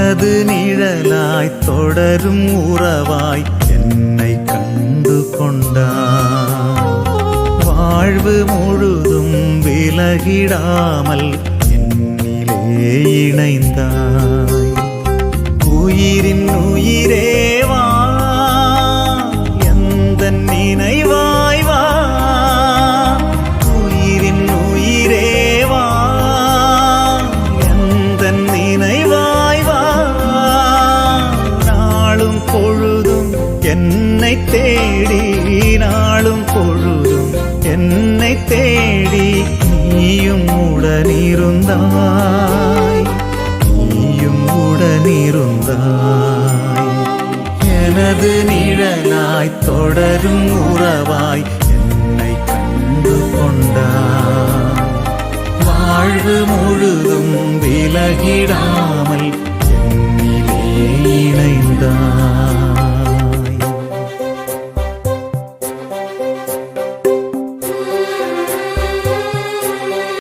மனது நிழலாய் தொடரும் உறவாய் என்னை கண்டு கொண்டான் வாழ்வு முழுதும் விலகிடாமல் என்னிலே இணைந்தாய். உயிரின் உயிரே என்னை தேடி நாளும் பொழுதும் என்னை தேடி நீயும் உடனிருந்தாய். நீயும் உடனிருந்தாய். எனது நிழலாய் தொடரும் உறவாய் என்னை கண்டு கொண்டாய். வாழ்வு முழுதும் விலகிடாய்.